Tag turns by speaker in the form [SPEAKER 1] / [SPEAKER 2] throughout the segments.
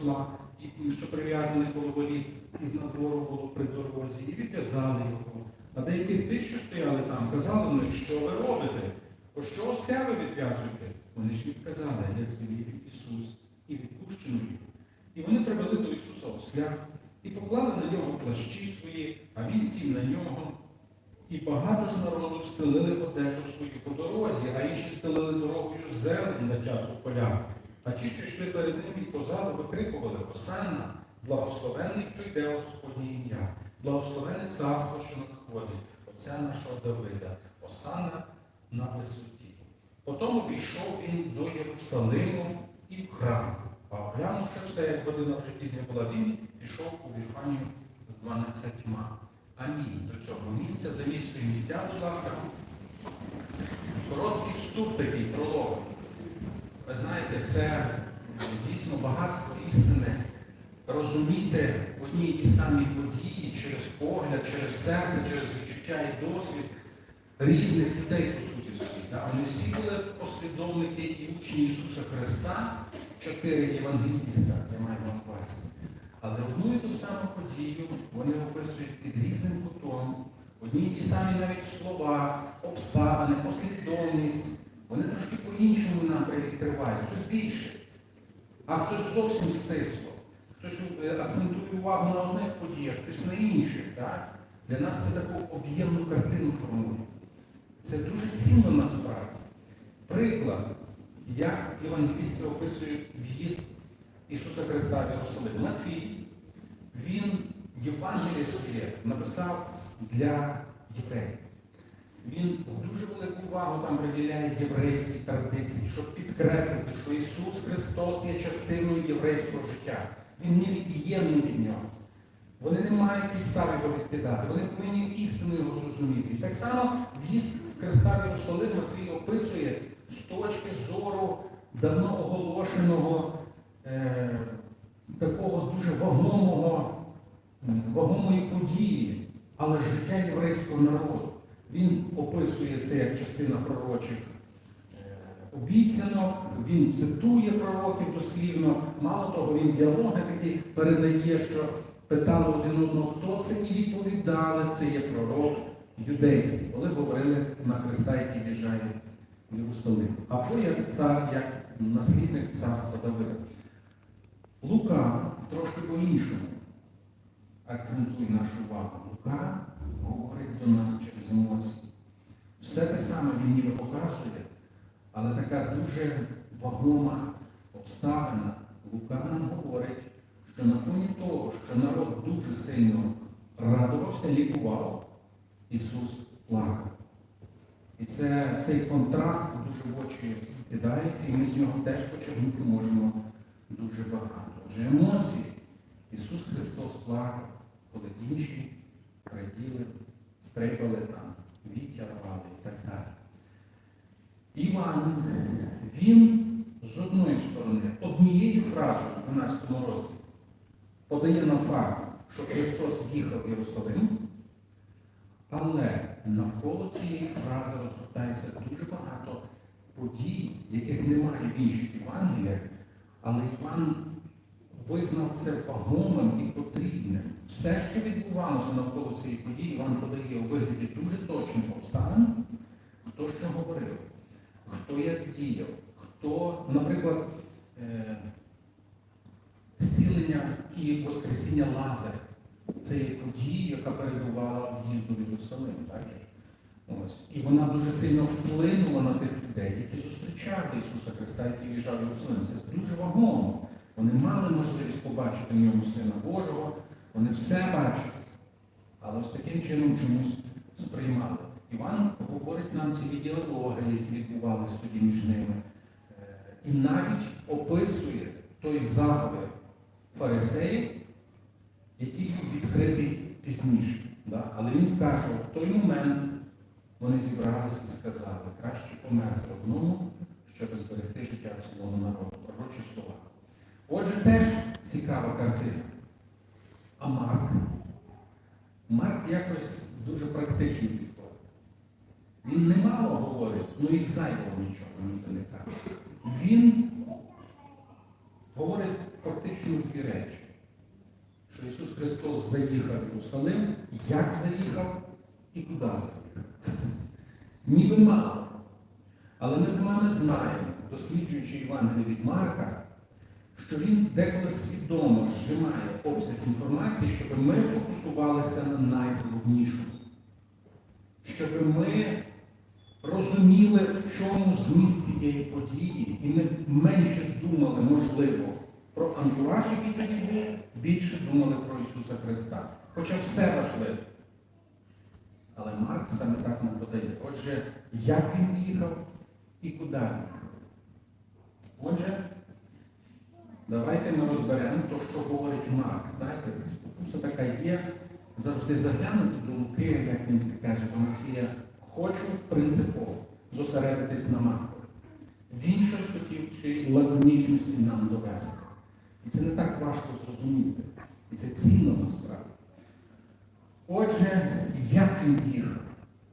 [SPEAKER 1] осла, і що прив'язаний було воріт, із надвору було при дорозі, і відв'язали його. А деякі ті, що стояли там, казали в що ви робите? По що осля ви відв'язуєте? Вони ж відказали, як звелів Ісус, і відпущено їх. І вони привели до Ісуса осля і поклали на нього плащі свої, а він сів на нього. І багато ж народу стелили одежу свою по дорозі, а інші стелили дорогою зелень натяту в полях. А ті, що йшли перед ним і позаду, викрикували Осанна, благословений, хто йде у Господнє ім'я, благословене царство, що надходить, Отця нашого Давида, Осанна на висоті. Потім увійшов він до Єрусалиму і в храм. А оглянувши все, як година вже пізня була він, пішов у Віфанію з дванадцятьма. Амінь. До цього місця замість свої місця, будь ласка. Короткий вступ такий пролог. Ви знаєте, це дійсно багатство істини. Розуміти одні і ті самі події через погляд, через серце, через відчуття і досвід різних людей, по суті. Да? Вони всі були послідовники і учні Ісуса Христа, чотири євангеліста, я маю на увазі. Але одну і ту саму подію вони описують під різним кутом. Одні і ті самі навіть слова, обставини, послідовність. Вони трошки по-іншому нам відкривають, хтось більше, а хтось зовсім стисло. Хтось е, акцентує увагу на одних подіях, хтось на інших. Так? Для нас це таку об'ємну картину формує. Це дуже цінно насправді. Приклад, як євангелісти описують в'їзд Ісуса Христа в Єрусалим. Матвій, він Євангеліє своє написав для євреїв. Він дуже велику увагу там приділяє єврейській традиції, щоб підкреслити, що Ісус Христос є частиною єврейського життя. Він невід'ємний від нього. Вони не мають підстави його відкидати, вони повинні істину його зрозуміти. І так само в'їзд в Христа Єрусалим Матвій описує з точки зору давно оголошеного е, такого дуже вагомого, вагомої події, але життя єврейського народу. Він описує це як частина пророчих е, обіцянок, він цитує пророків дослівно. Мало того, він діалоги такі передає, що питали один одного, хто це, і відповідали, це є пророк юдейський, коли говорили на Христа, який в'їжджає в Єрусалим. Або як цар, як наслідник царства Давида. Лука трошки по-іншому акцентує нашу увагу. Лука до нас через емоції. Все те саме він ніби показує, але така дуже вагома обставина. Лука нам говорить, що на фоні того, що народ дуже сильно радувався, лікував, Ісус плакав. І це, цей контраст дуже в очі кидається, і ми з нього теж почерпнути можемо дуже багато. Отже, емоції. Ісус Христос плакав, коли інші раділи, стрейпали там, віття рвали і так далі. Іван, він з одної сторони, однією фразою в 12 розділі подає нам факт, що Христос їхав в Єрусалим, але навколо цієї фрази розгортається дуже багато подій, яких немає в інших Євангеліях, але Іван визнав це вагомим і потрібним. Все, що відбувалося навколо цієї події, Іван подає у вигляді дуже точних обставин, хто що говорив, хто як діяв, хто, наприклад, е, зцілення і Воскресіння Лазаря. Це є подія, яка перебувала в'їзду в Єрусалим. І вона дуже сильно вплинула на тих людей, які зустрічали Ісуса Христа, які в'їжджали в Єрусалим. Це дуже вагомо. Вони мали можливість побачити в ньому Сина Божого, вони все бачили. Але ось таким чином чомусь сприймали. Іван говорить нам ці діалоги, які відбувалися тоді між ними. Е, І навіть описує той заговір фарисеїв, який відкритий пізніше. Але він скаже, в той момент вони зібралися і сказали, краще померти одному, щоб зберегти життя цілого народу. Пророчі слова. Отже, теж цікава картина. А Марк? Марк якось дуже практично підходить. Він немало говорить, ну і зайвого нічого ніби не каже. Він говорить фактично. дві речі. Що Ісус Христос заїхав в Єрусалим, як заїхав і куди заїхав. Ніби мало. Але ми з вами знаємо, досліджуючи Євангелія від Марка, що він деколи свідомо зжимає обсяг інформації, щоб ми фокусувалися на найголовнішому. Щоб ми розуміли, в чому зміст цієї події, і ми менше думали, можливо, про антураж, який тоді був, більше думали про Ісуса Христа. Хоча все важливо. Але Марк саме так нам подає. Отже, як він їхав і куди він їхав. Отже, давайте ми розберемо те, що говорить Марк. Знаєте, спокуса така є завжди заглянути до Луки, як він це каже до Матфія. Хочу принципово зосередитись на Марку. Він щось хотів цієї лаконічності нам довести. І це не так важко зрозуміти. І це цінно насправді. Отже, як він їхав?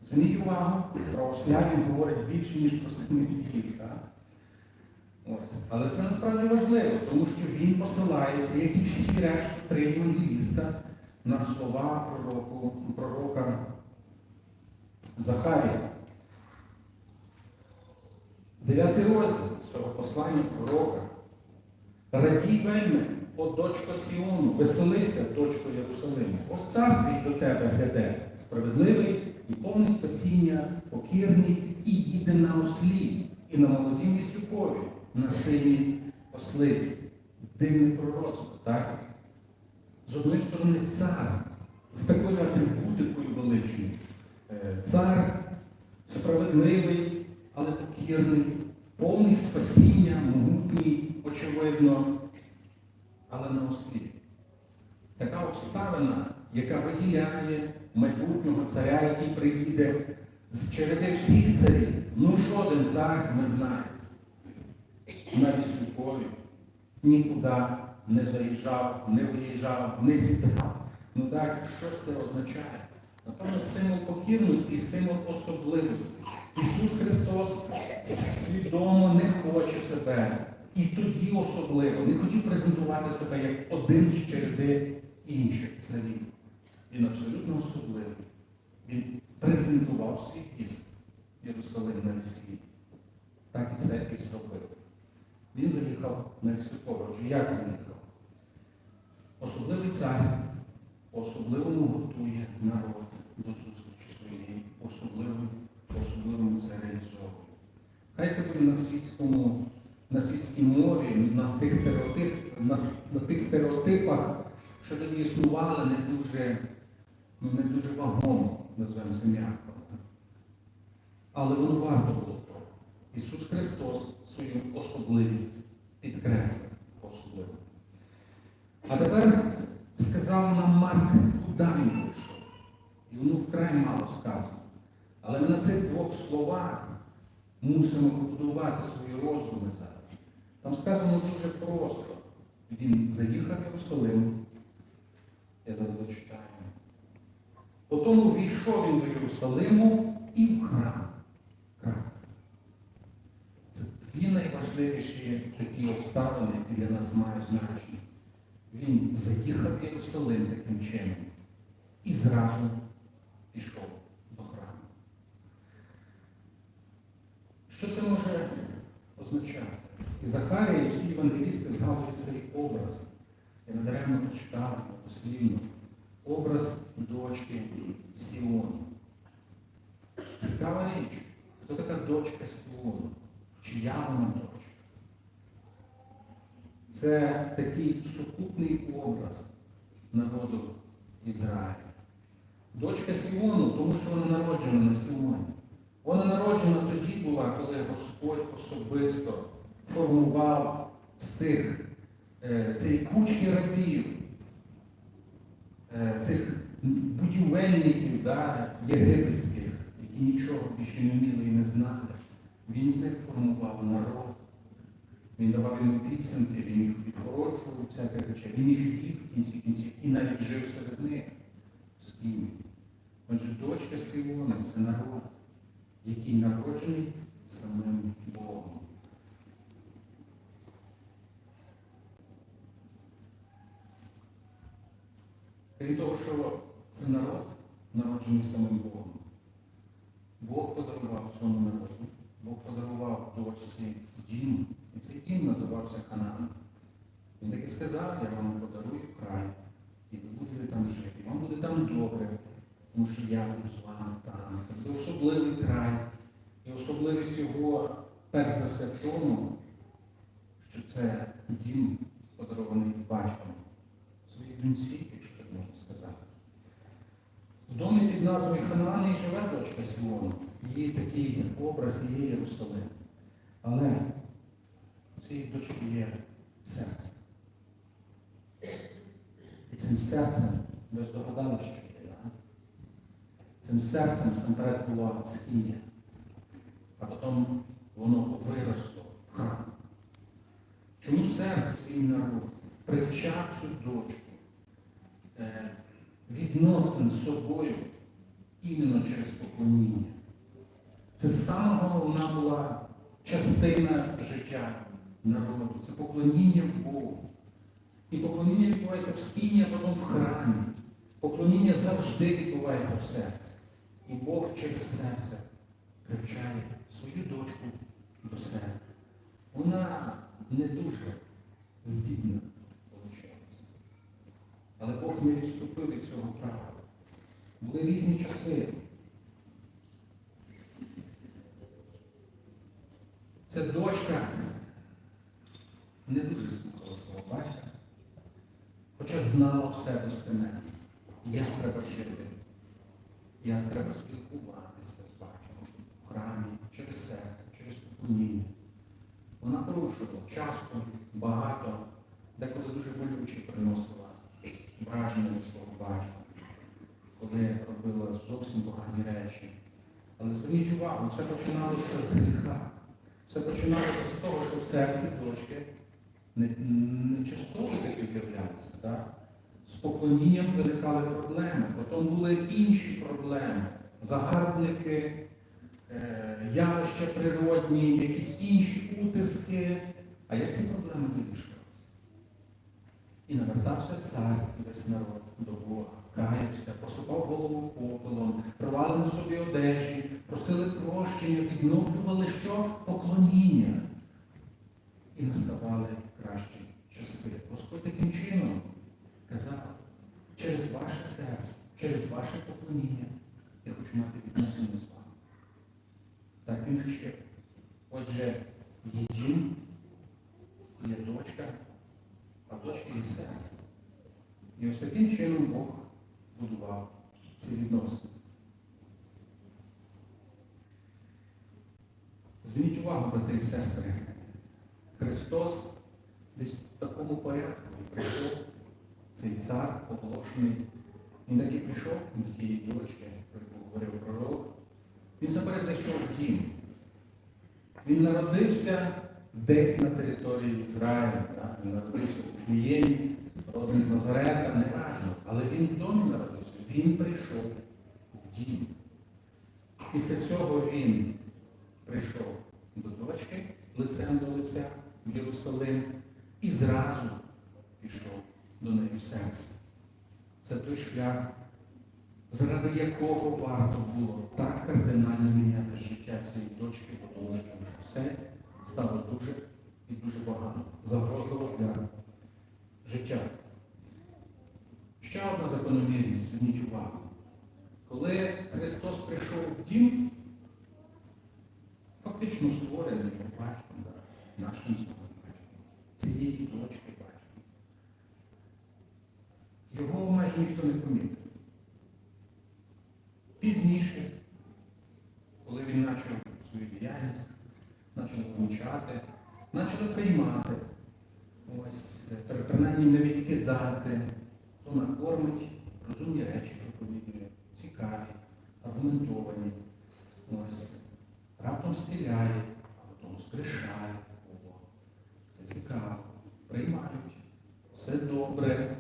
[SPEAKER 1] Зверніть увагу, про осля він говорить більше, ніж про в'їзд. так? Ось. Але це насправді важливо, тому що він посилається, як і всі решта три евангеліста, на слова пророку, пророка Захарія. Дев'ятий розділ з цього послання пророка. Радій вельми, о дочко Сіону, веселися, дочко Єрусалиму. Ось цар твій до тебе гряде, справедливий і повний спасіння, покірний, і їде на ослі, і на молодім віслюкові, на синій ослиці. Дивне пророцтво, так? З одної сторони, цар з такою атрибутикою величною. Е, Цар справедливий, але покірний, повний спасіння, могутній, очевидно, але на ослі. Така обставина, яка виділяє майбутнього царя, який приїде з череди всіх царів. Ну, жоден цар не знає. На Віслюкові нікуди не заїжджав, не виїжджав, не сідав. Ну так, що ж це означає? Натомість символ покірності і символ особливості. Ісус Христос свідомо не хоче себе. І тоді особливо не хотів презентувати себе як один з череди інших царів. Він абсолютно особливий. Він презентував свій піст Єрусалим на весіллі. Так і це і зробив. Він заїхав на Вісюкове. Як заїхав? Особливий цар по-особливому готує народ до зустрічі своєї, особливому, по-особливому це реалізовує. Хай це буде на світському, на світській мові, на тих, стереотип, на, на тих стереотипах, що тоді існували, не дуже, ну, не дуже вагомо, називаємо м'яко. Але воно варто було того. Ісус Христос свою особливість підкреслив особливо. А тепер сказав нам Марк, куди він прийшов. Воно вкрай мало сказано. Але ми на цих двох словах мусимо побудувати свої розуми зараз. Там сказано дуже просто. Він заїхав в Єрусалим. Я зараз зачитаю. Потім війшов він до Єрусалиму і в. Храм. Це дві найважливіші такі обставини, які для нас мають значення. Він заїхав в Єрусалим таким чином і зразу пішов до храму. Що це може означати? І Захарія, і всі евангелісти згадують цей образ. Я надаремно прочитав дослівно. Образ дочки Сіону. Цікава річ. Хто така дочка Сіону? Чия вона дочка? Це такий сукупний образ народу Ізраїля. Дочка Сіону, тому що вона народжена на Сіоні. Вона народжена тоді була, коли Господь особисто формував з цих, е, цієї кучки рабів, е, цих будівельників да, єгипетських, які нічого більше не вміли і не знали. Він з них формував народ. Він давав їм обіцянки, він їх відгороджував, всяке рече. Він їх вів в кінці кінців і навіть жив серед них з ким. Отже, дочка Сіона це народ, який народжений самим Богом. Крім того, що це народ, народжений самим Богом. Бог подарував цьому народу, Бог подарував дочці дім, і цей дім називався Ханаан. Він так і сказав, я вам подарую край, і ви будете там жити. Вам буде там добре, тому що я буду з вами там. Це буде особливий край. І особливість його, перш за все, в тому, що це дім, подарований батьком своїй доньці, якщо так можна сказати. В домі під назвою Ханаан і живе дочка Сіону. Її такий образ є Єрусалим. Але цієї дочки є серце. І цим серцем, ви ж догадали, що є, да? цим серцем насамперед була скиня, а потім воно виросло в храм. Чому серце свій народ привчав цю дочку е, відносин з собою іменно через поклоніння? Це саме головна була частина життя народу. Це поклоніння Богу. І поклоніння відбувається в скині, а потім в храмі. Поклоніння завжди відбувається в серці. І Бог через серце привчає свою дочку до себе. Вона не дуже здібна виходить. Але Бог не відступив від цього права. Були різні часи. Ця дочка не дуже слухала свого батька, хоча знала все достеменно, як треба жити, як треба спілкуватися з батьком в храмі, через серце, через поклоніння. Вона порушувала часто, багато, деколи дуже болюче приносила враження свого батька, коли робила зовсім погані речі. Але зверніть увагу, все починалося з гріха. Все починалося з того, що в серці дочки не, не частково таки з'являлися. Так? З поклонінням виникали проблеми, потім були інші проблеми, загарбники, е, явища природні, якісь інші утиски. А як ці проблеми вирішувалися? І навертався цар і весь народ до Бога, каявся, посипав голову попелом, рвали на собі одежі, просили прощення, відновлювали що? Поклоніння. І наставали кращі часи. Господь таким чином казав, через ваше серце, через ваше поклоніння я хочу мати відносини з вами. Так він вчив. Отже, є є дочка, а в дочки є серце. І ось таким чином Бог будував ці відносини. Зверніть увагу, брати і сестри, Христос десь в такому порядку і прийшов цей цар оголошений. Він так і прийшов до тієї дочки, про яку говорив пророк. Він заперед зайшов в дім. Він народився десь на території Ізраїлю. Так? Він народився у Фліємі, родом з Назарета, неважно. Але він в домі народився. Він прийшов в дім. Після цього він прийшов до дочки лицем до лиця в Єрусалим і зразу пішов до неї в серце. Це той шлях, заради якого варто було так кардинально міняти життя цієї дочки, тому що все стало дуже і дуже погано. Загрозило для життя. Ще одна закономірність, зверніть увагу. Коли Христос прийшов в дім, фактично створений батьком, нашим батьком, цієї батьком. Його майже ніхто не помітив. Пізніше, коли він почав свою діяльність, почав помічати, почали приймати, ось, е, принаймні не відкидати, то накормить, розумні речі проповідує, цікаві, аргументовані. Ось, раптом стіляє, а потім скришає. Це цікаво. Приймають. Все добре.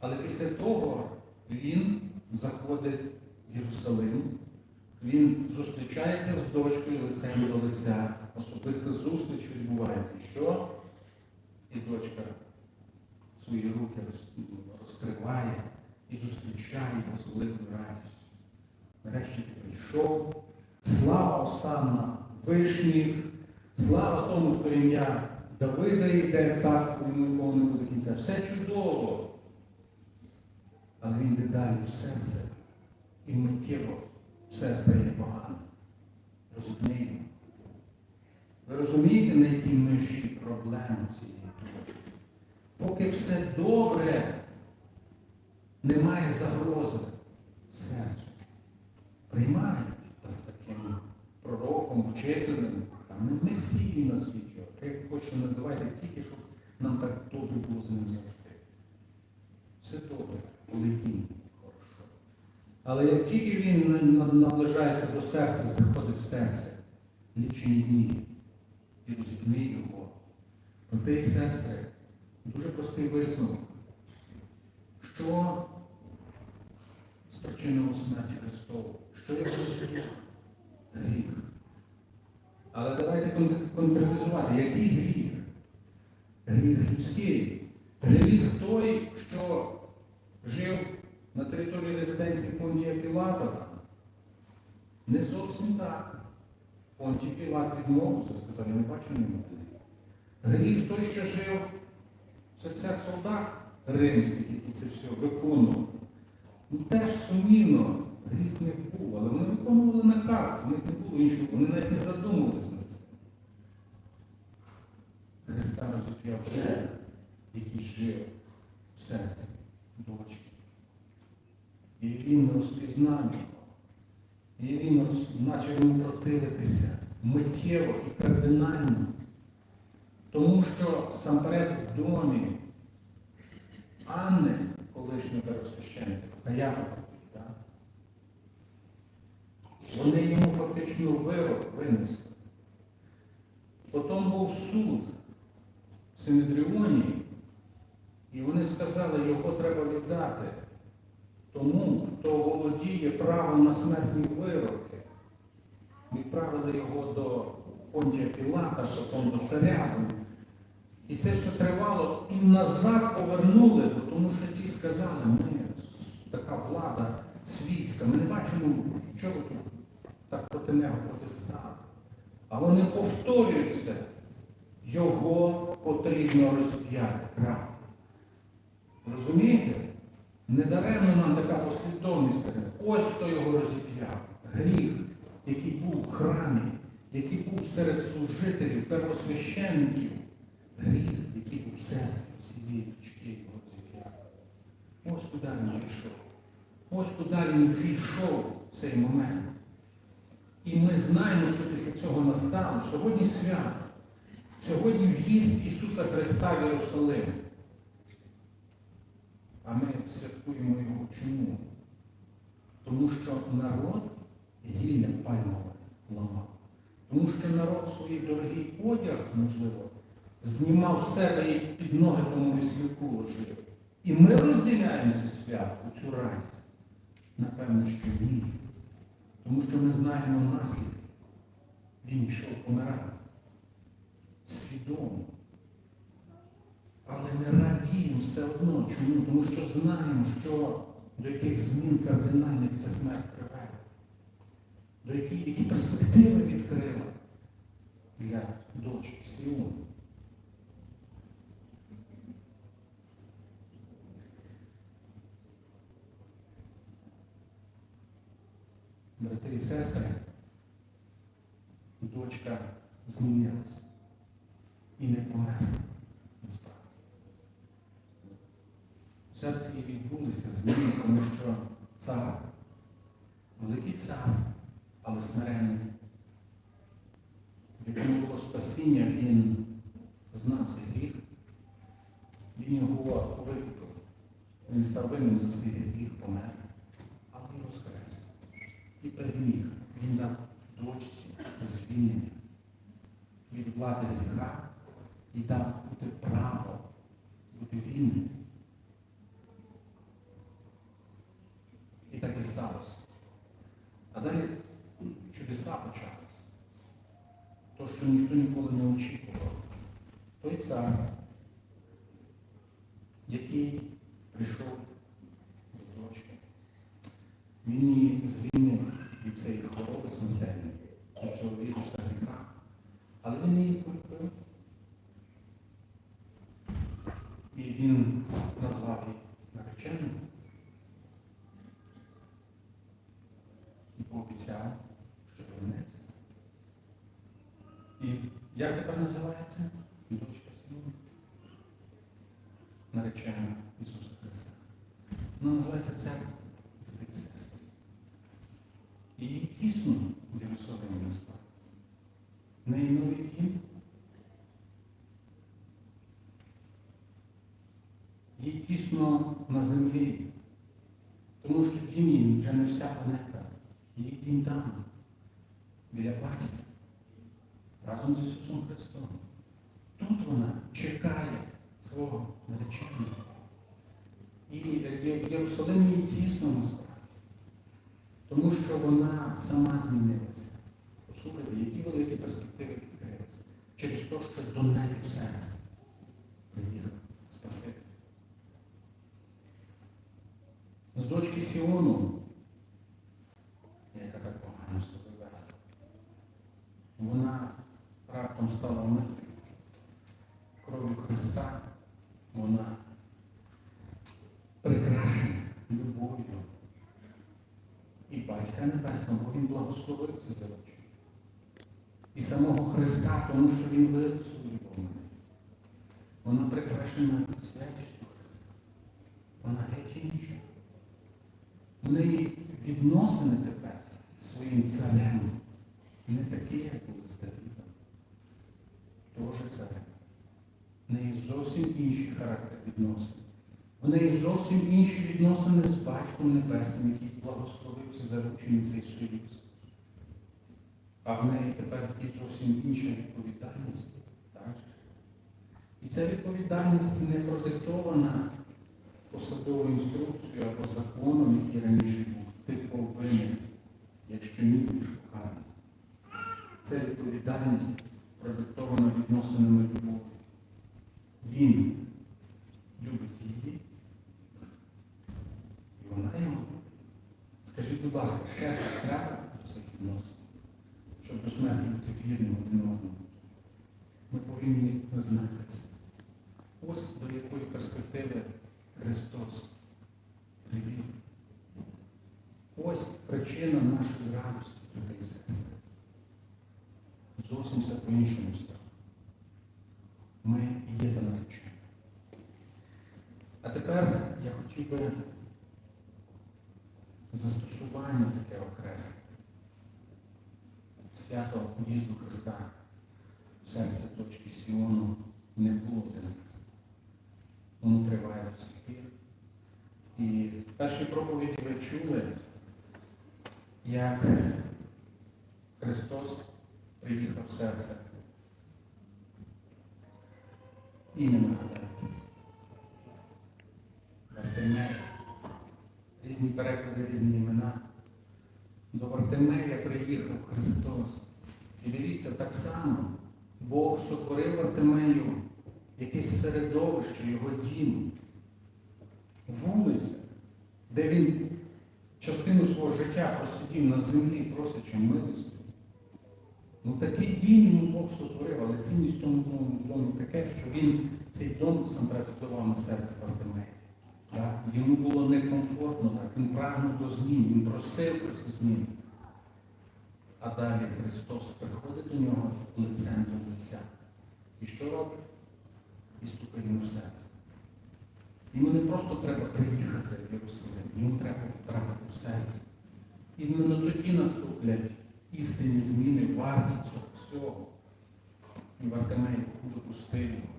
[SPEAKER 1] Але після того він заходить в Єрусалим, він зустрічається з дочкою лицем до лиця. Особиста зустріч відбувається. Що? І дочка свої руки розкриває і зустрічає його з великою радістю. Нарешті ти прийшов. Слава Осанна вишніх, слава тому, хто ім'я Давида йде, царство йому не буде кінця. Все чудово. Але він йде далі в серце. І миттєво все стає погано. Розуміємо. Ви розумієте, на якій межі проблеми цієї точки? Поки все добре, немає загрози серцю. Приймають з таким пророком, вчителем, там не месії на світі, як хочете називайте, тільки щоб нам так добре було з ним завжди. Все добре, коли він хорошо. Але як тільки він на- на- наближається до серця, заходить в серце, лічені дні і розібни його. Брати і сестри, дуже простий висновок. Що спричинило смерті Христову? Що його розіб'є? Гріх. Але давайте конкретизувати, який гріх? Гріх людський. Гріх той, що жив на території резиденції Понтія Пілата. Не зовсім так. Понтій Пілат відмовився, сказав, я не бачу немає. Гріх той, що жив в серцях солдат римських, які це все виконували. Ну теж сумнівно гріх не був, але вони виконували наказ, в них не було іншого, вони навіть не задумувалися над цим. Христа розіп'яв Бог, який жив в серці дочки. І він розпізнав його. І він почав йому противитися миттєво і кардинально. Тому що сам перед в домі Анни, колишнього первосвященника, Каяфа, вони йому фактично вирок винесли. Потім був суд в Синедріоні, і вони сказали, його треба віддати тому, хто володіє правом на смертні вироки. Відправили його до Понтія Пілата, потім до царя. І це все тривало і назад повернули, тому що ті сказали, ми така влада світська, ми не бачимо, чого тут так проти нього протистали. А вони повторюються, його потрібно розп'яти. Розумієте? Недаремно нам така послідовність ось хто його розіп'яв. Гріх, який був в храмі, який був серед служителів, первосвященників. Гріх, який був в серці всієї дочки його розіп'яв. Ось куди він прийшов. Ось куди він війшов в цей момент. І ми знаємо, що після цього настало. Сьогодні свято. Сьогодні в'їзд Ісуса Христа в Єрусалим. Святкуємо його чому? Тому що народ гілля пальмове ламав. Тому що народ свій дорогий одяг, можливо, знімав себе і під ноги тому віслюку ложив. І ми розділяємо це свято, цю радість. Напевно, що ні. Тому що ми знаємо наслідки. Він йшов помирати. Свідомо. Але не радіємо все одно. Чому? Тому що знаємо, що до яких змін кардинальних ця смерть приведе. До які, які перспективи відкрила для дочки Сіону. Брати і сестри, дочка змінилася і не померла насправді. В серці її з зміни, тому що цар, великий цар, але смиренний. В було спасіння, він знав цей гріх, він його викупив. Він став винним за цей гріх, помер, але він воскрес. І переміг. Він дав дочці звільнення від влади гріха і дав бути право бути вільним. І так і сталося. А далі чудеса почалися. То, що ніхто ніколи не очікував. Той цар який прийшов до дочки. Він її звільнив від цієї хвороби смертельної, від цього віруса гріха. Але він її полюбив. І він назвав її нареченою. І пообіцяв, що вернеться. І як тепер називається? Дочка Сіона. Наречена Ісуса Христа. Вона називається церква брати і сестри. І її дійсно в Єрусалимі насправді. В неї новий дім. Їй тісно на землі, тому що її вже не вся планета. Її дім там, біля батька, разом з Ісусом Христом. Тут вона чекає свого нареченого. І Є- Єрусалим їй тісно насправді, тому що вона сама змінилася. Послухайте, які великі перспективи відкрилися через те, що до неї серце приїхав Спаситель. З дочки Сіону, яка так погано себе вела, вона раптом стала мертвою. Кров'ю Христа вона прекрасна любов'ю. І Батька Небесного, Він благословив це заручення. І самого Христа, тому що Він вилив свою любов. Вона прикрашена святістю Христа. Вона геть інша. У неї відносини тепер своїм царем не такі, як були з Давидом. Тоже царем. В неї зовсім інший характер відносин. В неї зовсім інші відносини з Батьком Небесним, який благословив ці заручені цей союз. А в неї тепер є зовсім інша відповідальність. Так? І ця відповідальність не продиктована посадовою інструкцією або законом, який раніше був. Ти повинен, якщо ні, будеш покараний. Це відповідальність продиктована відносинами любові. Він любить її, і вона любить. Скажіть, будь ласка, ще щось треба до цих відносин, щоб до смерті бути вірним один одному. Ми повинні знати це. Ось до якої перспективи Христос привів. Ось причина нашої радості, брати і. По-іншому стало. Ми є та наречені. А тепер я хотів би застосування таке окреслити. Свято в'їзду Христа в серце точки Сіону не було для нас. Воно триває до сих пір. І в першій проповіді ви чули, як Христос приїхав в серце. Ім'я нагадайте. Вартимей. Різні переклади, різні імена. До Вартимея приїхав Христос. І дивіться, так само Бог сотворив Вартимею якесь середовище, його дім, вулиця, де він частину свого життя просидів на землі, просячи милості. Ну такий дім Бог сотворив, але цінність в тому домі таке, що він цей дом сам впливав на серце Вартимея. Так? Йому було некомфортно, так? він прагнув до змін, він просив про ці зміни. А далі Христос приходить до нього лицем до лиця. І що робить? І стукає йому серце. Йому не просто треба приїхати в Єрусалим, йому треба потрапити в серце. І іменно тоді наступлять істинні зміни варті цього всього. І Вартимей допустив його.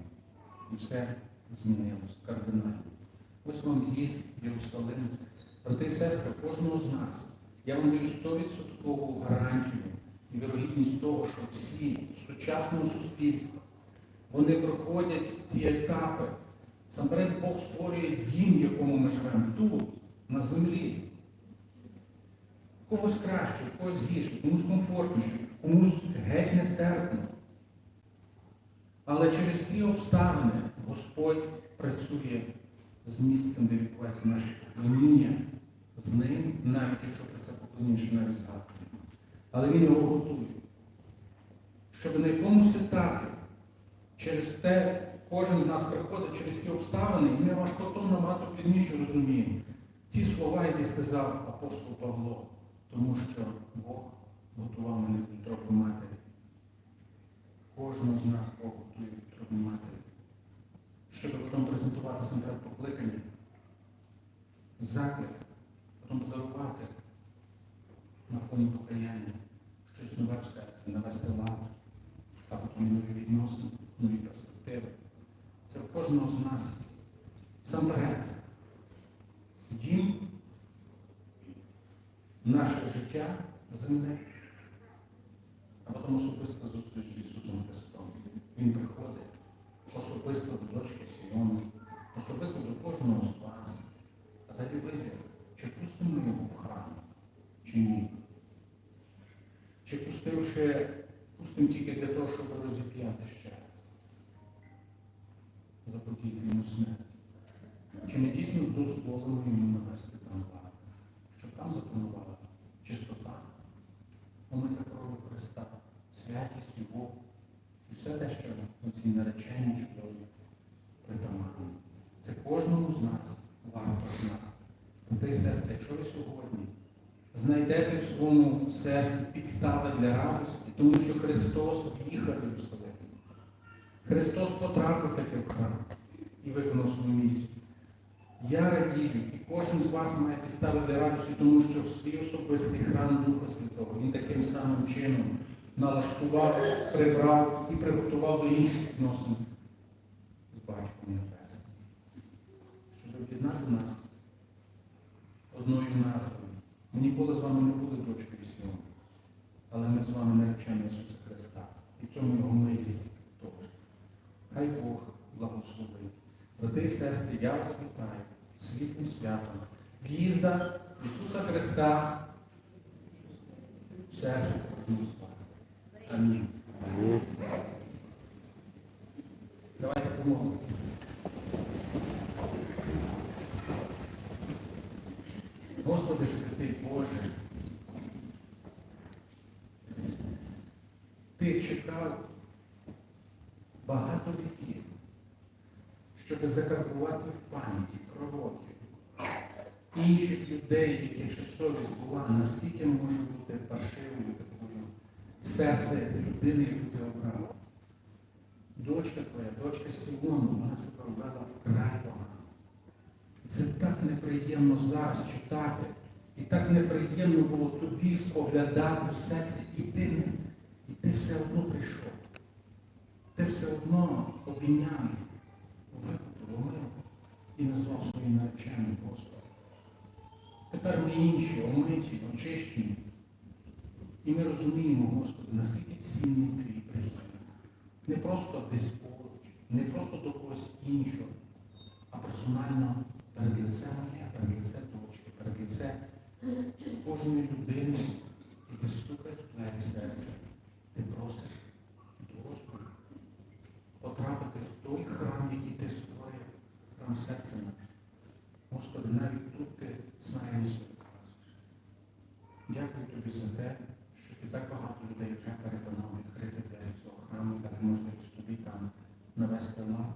[SPEAKER 1] І все змінилось кардинально. Ось вам в'їзд Єрусалим. Брати і сестри, кожного з нас. Я вам даю 100% гарантію і вірогідність того, що всі в сучасному суспільстві вони проходять ці етапи. Самперед Бог створює дім, в якому ми живемо тут, на землі. Когось краще, когось гірше, комусь комфортніше, комусь геть нестерпно. Але через ці обставини Господь працює з місцем, де відбувається наше поклоніння, з ним, навіть якщо про це поклоніння ще навіть згадує. Але він його готує. Щоб на якомусь етапі через те кожен з нас приходить через ті обставини, і ми ваш потім набагато пізніше розуміємо. Ті слова, які сказав апостол Павло, тому що Бог готував мене від утроби матері. Кожного з нас Бог готує від утроби матері. Щоб потім презентувати себе покликання, заклик, потім подарувати на фоні покаяння, щось нове в серці, навести лад, а потім нові відносини, нові перспективи. Це в кожного з нас сам перед. Дім, наше життя земне, а потім особиста зустріч з Ісусом Христом. Він приходить особисто до дочки Сіону, особисто до кожного з вас. А далі вийде, чи пустимо ми його в храм, чи ні. Чи пустивши, пустимо тільки для того, щоб розіп'яти ще раз. Заподіяти йому смерть. Чи не дійсно дозволимо йому навести там лад, щоб там запанувала чистота, омита кров'ю Христа, святість, любов і все те, що на цій нареченні чудові притаманні. Це кожному з нас варто знати. Брати і сестри, якщо ви сьогодні знайдете в своєму серці підстави для радості, тому що Христос в'їхав в Єрусалим. Христос потрапив таки в храм і виконав свою місію. Я радію, і кожен з вас має підстави для радості, тому що в свій особистий храм Духа Святого він таким самим чином налаштував, прибрав і приготував до інших відносин з Батьком Небесним. Щоб об'єднати нас одною назвою. Ми ніколи з вами не були дочкою Сіону, але ми з вами наречені Ісуса Христа. І в цьому його милість теж. Хай Бог благословить. Брати і сестри, я вас вітаю світлим святом. В'їзда Ісуса Христа. Серце кожному з вас. Амінь. Давайте помолимося. Господи святий Боже, Ти чекав багато віків, щоб закарбувати в пам'яті пророків, інших людей, яких совість була, наскільки може бути паршивою такою серце людини, яку ти обрав. Дочка твоя, дочка Сіону, вона себе ввела вкрай погано. Це так неприємно зараз читати. І так неприємно було тобі споглядати все це, і ти, і ти все одно прийшов. Ти все одно обійняв викупив, і назвав своїм нареченим Господом. Тепер ми інші, омиті, очищені. І ми розуміємо, Господи, наскільки цінний твій прихід. Не просто десь поруч, не просто до когось іншого, а персонально перед лицем моє, перед лицем дочки, перед лицем кожної людини, і ти стукаєш в двері серця, ти просиш до Господа потрапити в той храм, який ти створив, храм серця наше. Господи, навіть тут ти смиренність показуєш. Дякую тобі за те, що так багато людей вже переконав відкрити для цього храму, так можна і собі там навести лад,